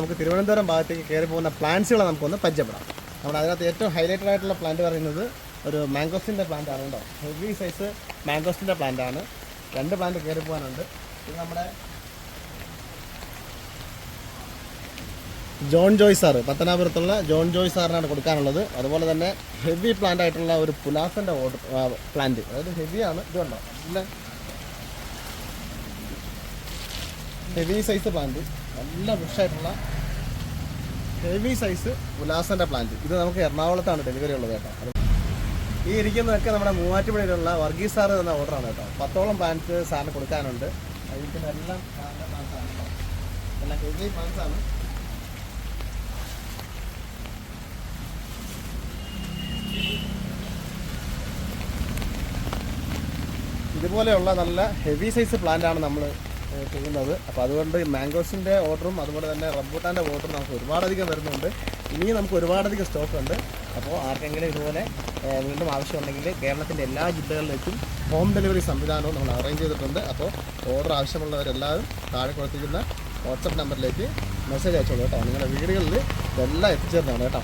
നമുക്ക് തിരുവനന്തപുരം ഭാഗത്തേക്ക് കയറി പോകുന്ന പ്ലാന്റ്സുകളെ നമുക്കൊന്ന് പരിചയപ്പെടാം. നമ്മുടെ അതിനകത്ത് ഏറ്റവും ഹൈലൈറ്റഡ് ആയിട്ടുള്ള പ്ലാന്റ് പറയുന്നത് ഒരു മാംഗോസ്റ്റിന്റെ പ്ലാന്റ് ആണ് കേട്ടോ. ഹെവി സൈസ് മാംഗോസ്റ്റിന്റെ പ്ലാന്റ് ആണ്. രണ്ട് പ്ലാന്റ് കയറി പോകാനുണ്ട്. ഇത് നമ്മുടെ ജോൺ ജോയ് സാറ് പത്തനാപുരത്തുള്ള ജോൺ ജോയ് സാറിനാണ് കൊടുക്കാനുള്ളത്. അതുപോലെ തന്നെ ഹെവി പ്ലാന്റ് ആയിട്ടുള്ള ഒരു പുലാസന്റെ ഓർഡർ പ്ലാന്റ് അതായത് ഹെവിയാണ് ഇത് കണ്ടോ? നല്ല ഹെവി സൈസ് പ്ലാന്റ് നല്ല ബുഷായിട്ടുള്ള ഹെവി സൈസ് ഉല്ലാസന്റെ പ്ലാന്റ് ഇത് നമുക്ക് എറണാകുളത്താണ് ഡെലിവറി ഉള്ളത് കേട്ടോ. ഈ ഇരിക്കുന്നതൊക്കെ നമ്മുടെ മൂവാറ്റുപുഴയിലുള്ള വർഗീസ് സാറ് തന്ന ഓർഡറാണ് കേട്ടോ. പത്തോളം പ്ലാന്റ്സ് സാറിന് കൊടുക്കാനുണ്ട്. അതിരിക്കുന്ന എല്ലാം സാറിന്റെ plants ആണ് കേട്ടോ. എല്ലാം ഹെവി പ്ലാന്റ്സ് ആണ്. ഇതുപോലെയുള്ള നല്ല ഹെവി സൈസ് പ്ലാന്റ് ആണ് നമ്മൾ ചെയ്യുന്നത് അപ്പോൾ അതുകൊണ്ട് മാംഗോസിന്റെ ഓർഡറും അതുപോലെ തന്നെ റംബൂട്ടാന്റെ ഓർഡറും നമുക്ക് ഒരുപാടധികം വരുന്നുണ്ട്. ഇനിയും നമുക്ക് ഒരുപാടധികം സ്റ്റോക്ക് ഉണ്ട് അപ്പോൾ ആർക്കെങ്കിലും ഇതുപോലെ വീണ്ടും ആവശ്യമുണ്ടെങ്കിൽ കേരളത്തിന്റെ എല്ലാ ജില്ലകളിലേക്കും ഹോം ഡെലിവറി സംവിധാനവും നമ്മൾ അറേഞ്ച് ചെയ്തിട്ടുണ്ട്. അപ്പോൾ ഓർഡർ ആവശ്യമുള്ളവരെല്ലാവരും താഴെ കൊടുത്തിരിക്കുന്ന വാട്സപ്പ് നമ്പറിലേക്ക് മെസ്സേജ് അയച്ചോളൂ കേട്ടോ. നിങ്ങളുടെ വീടുകളിൽ ഇതെല്ലാം എത്തിച്ചേർന്നതാണ് കേട്ടോ.